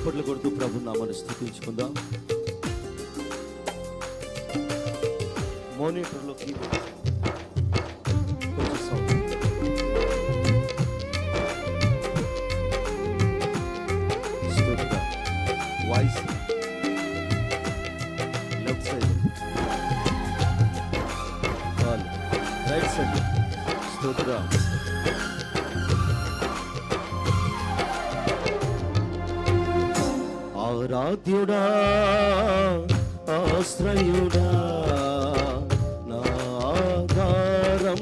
చప్పట్లు కొడుతూ ప్రభు నామని స్థుతించుకుందాం. మోనిటర్లో ఆరాధ్యుడా ఆశ్రయుడా నా ఆధారం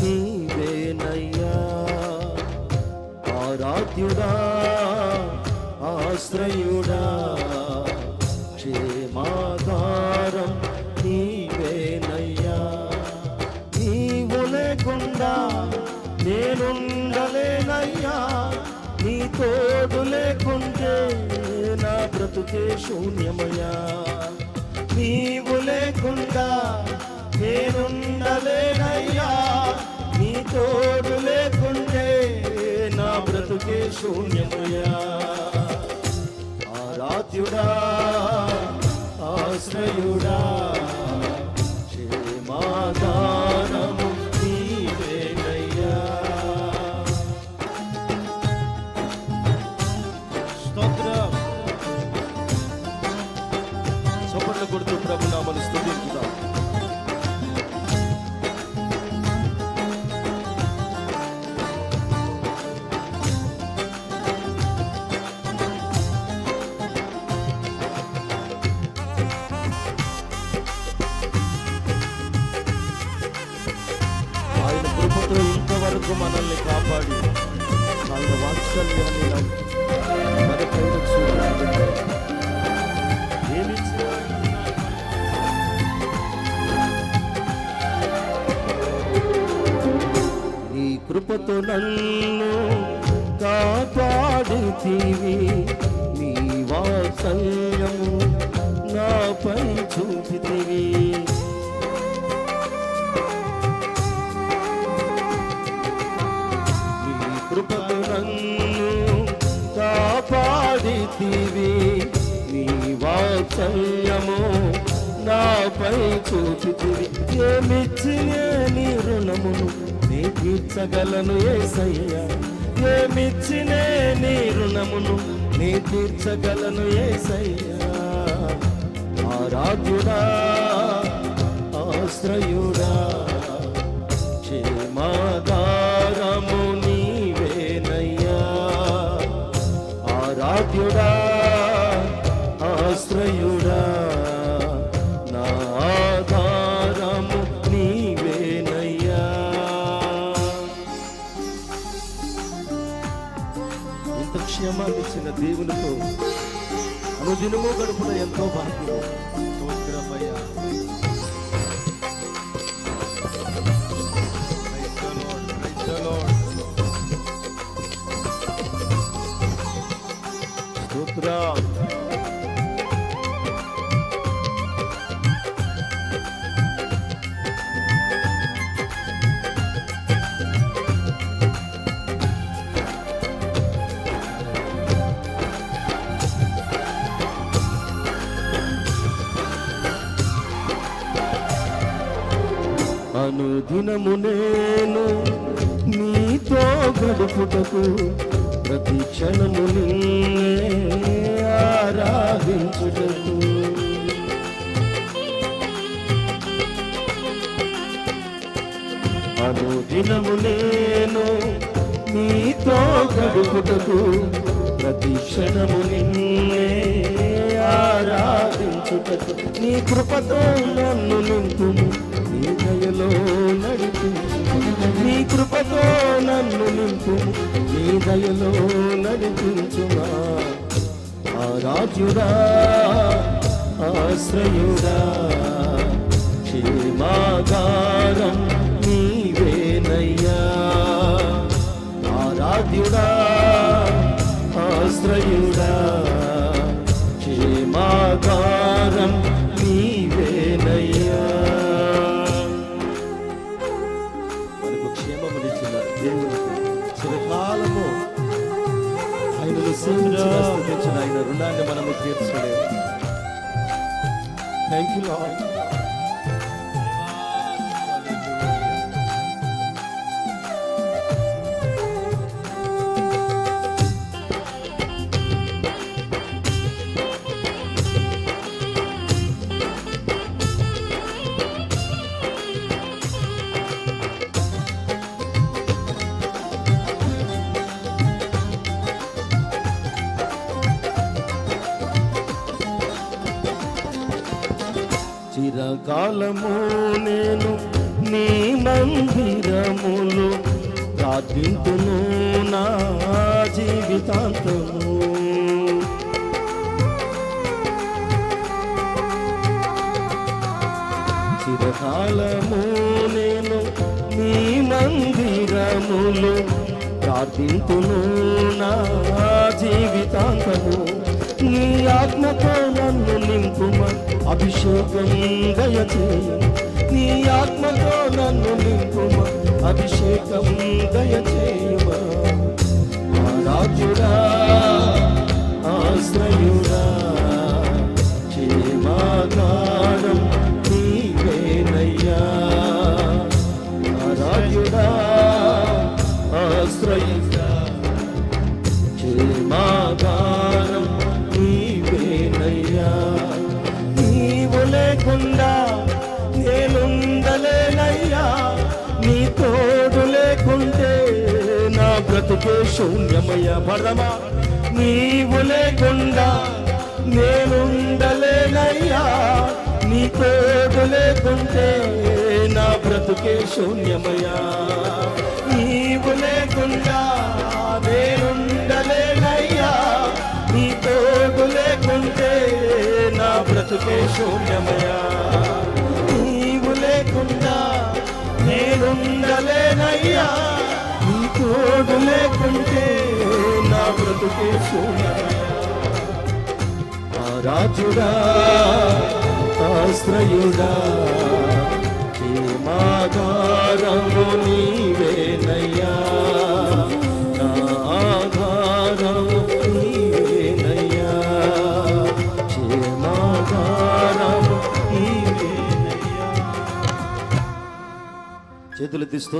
నీవేనయ్యా. ఆరాధ్యుడా ఆశ్రయుడా క్షేమాధారం నీవేనయ్యా. నీవు లేకుండా నేనుండలేనయ్యా తోడు లేకుంటే నా బ్రతుకే శూన్యమయా నీవు లేకుండా నేనుండలేనయ్యా. నీ తోడు లేకుంటే నా బ్రతుకే శూన్యమయా ఆరాధ్యుడా ఆశ్రయుడా ఇంతవరకు మనల్ని కాపాడి వాళ్ళ వాత్సల్యాన్ని మన పైన చూడాలి నీ కృపతో నన్ను కాపాడుతీవి. నీ వాత్సల్యము నాపై చూపితివి. కాపాడితివి నీ వాత్సల్యము నాపై చూపితివి ఏమిచ్చిన నీ రుణమును నీ తీర్చగలను ఏసయ్యా. ఏమిచ్చిన నీ రుణమును నీ తీర్చగలను ఏసయ్యా. ఆరాధ్యుడా ఆశ్రయు దేవునితో అనుదినము గడుపున ఎంతో భాగ్యం స్తోత్రమయ్యా. స్తోత్రం. అనుదినము నేను నీతో గడుపుటకు ప్రతి క్షణము నిన్నే ఆరాధించుటకు. అనుదినము నేను నీతో గడుపుటకు ప్రతి క్షణము నిన్నే ఆరాధించుటకు. నీ కృపతో నన్ను నింపుము. కృపతో నన్ను నింపు నీ దయలో నడిపించుమా. ఆరాధ్యుడా ఆశ్రయుడా క్షేమాగారం నీవేనయ్యా. ఆరాధ్యుడా ఆశ్రయుడా రుణాన్ని మనము తీర్చలేము. థ్యాంక్ యూ లాడ్ కాలము నేను నీ మందిరములు ప్రార్థింతును నా జీవితాంతము. చిరకాలము నేను నీ మందిరములు ప్రార్థింతును నా జీవితాంతము. నీ ఆత్మతో నన్ను నింపును అభిషేకం దయచేయ నీ ఆత్మతో నన్ను నింపుమ. అభిషేకం దయచేయుమా రాజుడా ఆశ్రయుడా. బ్రతుకే శూన్యమయ పడమా నీవు లేకుండా నేనుండలేనయ్యా. నీ తోడు లేకుంటే నా బ్రతుకే శూన్యమయ్యా. నీవు లేకుండా నేనుండలేనయ్యా. నీ తోడు లేకుంటే నా బ్రతుకే శూన్యమయ్యా. నీవు లేకుండా నేనుండలేనయ్యా. లేకుంటే నా బ్రతుకే శూన్యమయ్యా రాజుడా ఆశ్రయుడా మాగారము నీవేనయ్యా నా ఆధారము నీవేనయ్యా క్షేమాగారము నీవేనయ్యా చేతులు తీస్తూ